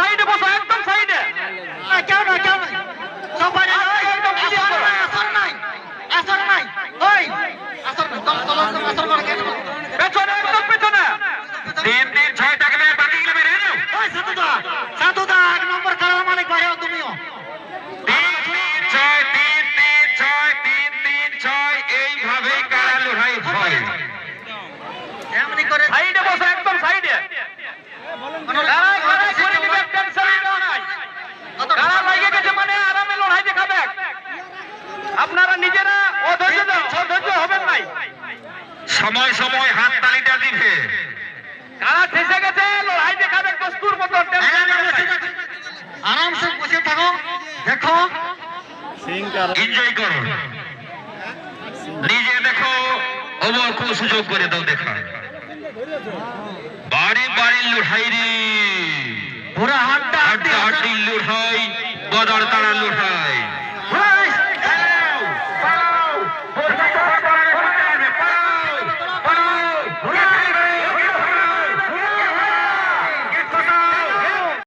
সাইডে বসো একদম সাইডে। না কেউ না কেউ নাই সব একদম আসর নাই আসর নাই আসর নাই। ওই আসর নাই। চলো একদম আসর করে কেন সময় সময় হাত তালিটা দিবে। কারা ঠেসে গেছে লড়াই দেখাবে দস্তুর মতো টেনশন নিও নাই। আরাম সে বসে থাকো। দেখো। এনজয় করো। নিজে দেখো অবরকম সুযোগ করে দাও দেখা। বাড়ি বাড়ি লড়াই রে। পুরা হাড্ডা হাড্ডা। হাড্ডি লড়াই বদর তারা লড়াই।